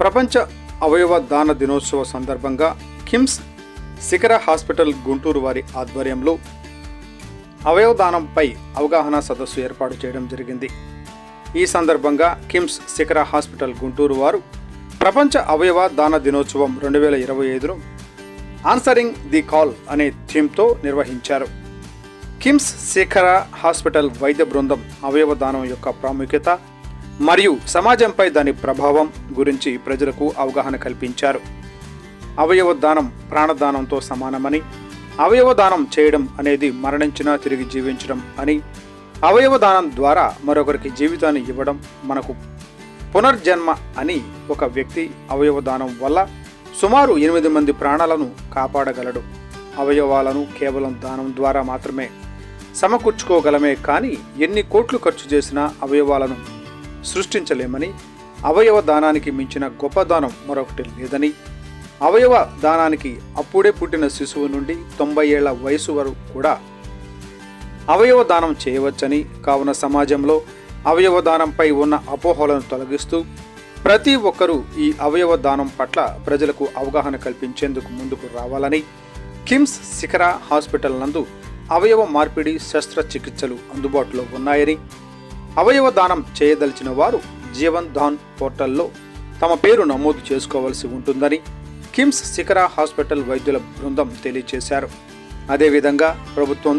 ప్రపంచ అవయవ దాన దినోత్సవ సందర్భంగా కిమ్స్ శిఖర హాస్పిటల్ గుంటూరు వారి ఆధ్వర్యంలో అవయవ దానంపై అవగాహన సదస్సు ఏర్పాటు చేయడం జరిగింది. ఈ సందర్భంగా కిమ్స్ శిఖర హాస్పిటల్ గుంటూరు వారు ప్రపంచ అవయవ దాన దినోత్సవం రెండు వేల ఇరవై ఐదును ఆన్సరింగ్ ది కాల్ అనే థీమ్తో నిర్వహించారు. కిమ్స్ శిఖర హాస్పిటల్ వైద్య బృందం అవయవ దానం యొక్క ప్రాముఖ్యత మరియు సమాజంపై దాని ప్రభావం గురించి ప్రజలకు అవగాహన కల్పించారు. అవయవ దానం ప్రాణదానంతో సమానమని అవయవ దానం చేయడం అనేది మరణించినా తిరిగి జీవించడం అని అవయవ దానం ద్వారా మరొకరికి జీవితాన్ని ఇవ్వడం మనకు పునర్జన్మ అని ఒక వ్యక్తి అవయవ దానం వల్ల సుమారు ఎనిమిది మంది ప్రాణాలను కాపాడగలడు. అవయవాలను కేవలం దానం ద్వారా మాత్రమే సమకూర్చుకోగలమే కానీ ఎన్ని కోట్లు ఖర్చు చేసినా అవయవాలను సృష్టించలేమని అవయవ దానానికి మించిన గొప్ప దానం మరొకటి లేదని. అవయవ దానానికి అప్పుడే పుట్టిన శిశువు నుండి తొంభై ఏళ్ళ వయసు వరకు కూడా అవయవ దానం చేయవచ్చని కావున సమాజంలో అవయవ దానంపై ఉన్న అపోహలను తొలగిస్తూ ప్రతి ఒక్కరూ ఈ అవయవ దానం పట్ల ప్రజలకు అవగాహన కల్పించేందుకు ముందుకు రావాలని కిమ్స్ శిఖర హాస్పిటల్ నందు అవయవ మార్పిడి శస్త్రచికిత్సలు అందుబాటులో ఉన్నాయని అవయవ దానం చేయదలిచిన వారు జీవన్ దాన్ పోర్టల్లో తమ పేరు నమోదు చేసుకోవాల్సి ఉంటుందని కిమ్స్ శిఖర హాస్పిటల్ వైద్యుల బృందం తెలియజేశారు అదేవిధంగా ప్రభుత్వం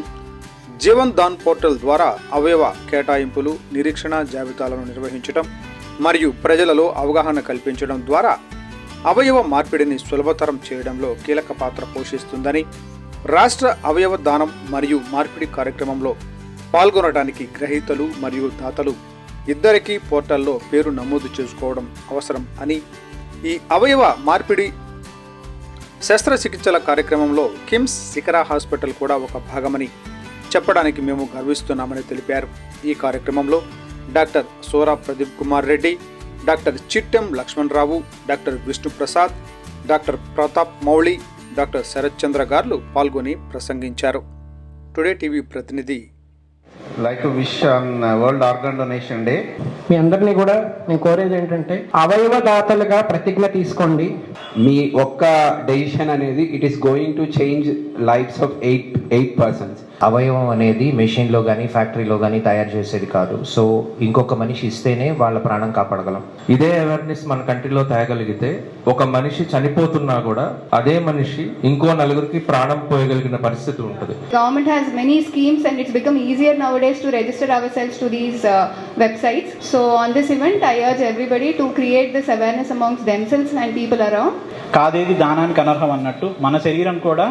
జీవన్ దాన్ పోర్టల్ ద్వారా అవయవ కేటాయింపులు నిరీక్షణ జాబితాలను నిర్వహించడం మరియు ప్రజలలో అవగాహన కల్పించడం ద్వారా అవయవ మార్పిడిని సులభతరం చేయడంలో కీలక పాత్ర పోషిస్తుందని రాష్ట్ర అవయవ దానం మరియు మార్పిడి కార్యక్రమంలో పాల్గొనడానికి గ్రహీతలు మరియు దాతలు ఇద్దరికీ పోర్టల్లో పేరు నమోదు చేసుకోవడం అవసరం అని ఈ అవయవ మార్పిడి శస్త్రచికిత్సల కార్యక్రమంలో కిమ్స్ శిఖరా హాస్పిటల్ కూడా ఒక భాగమని చెప్పడానికి మేము గర్విస్తున్నామని తెలిపారు. ఈ కార్యక్రమంలో doctor Sora Pradeep Kumar Reddy doctor Chittem Lakshmana Rao doctor Vishnuprasad doctor Pratap Mouli doctor Sarath Chandra garu పాల్గొని ప్రసంగించారు. టుడే టీవీ ప్రతినిధి wish on uh, World Organ Donation Day. మీ అందరినీ కూడా నేను కోరేది ఏంటంటే అవయవ దాతలుగా ప్రతిజ్ఞ తీసుకోండి మీ ఒక్క డెసిషన్ అనేది it is going to change lives of eight eight percent అవయవం అనేది మెషిన్లో కానీ ఫ్యాక్టరీలో కానీ తయారు చేసేది కాదు. సో ఇంకొక మనిషి ఇస్తేనే వాళ్ళ ప్రాణం కాపాడగలం. ఇదే అవేర్నెస్ మన కంట్రీలో తేగలిగితే ఒక మనిషి చనిపోతున్నా కూడా అదే మనిషి ఇంకో నలుగురికి ప్రాణం పోయగలిగిన పరిస్థితి ఉంటుంది. Government has many schemes and it's become easier now days to register ourselves to these websites so on this event I urge everybody to create this awareness amongst themselves and people around కాదేది దానానికి అనర్హం అన్నట్టు మన శరీరం కూడా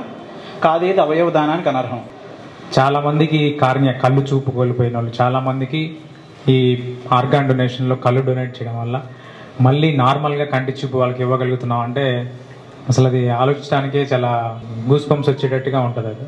కాదేది అవయవ దానానికి అనర్హం చాలామందికి కార్య కళ్ళు చూపు కోల్పోయిన వాళ్ళు చాలామందికి ఈ ఆర్గాన్ డొనేషన్లో కళ్ళు డొనేట్ చేయడం వల్ల మళ్ళీ నార్మల్గా కంటి చూపు వాళ్ళకి ఇవ్వగలుగుతున్నాం అంటే అసలు అది ఆలోచించడానికే చాలా గూస్ పంప్స్ వచ్చేటట్టుగా ఉంటుంది అది.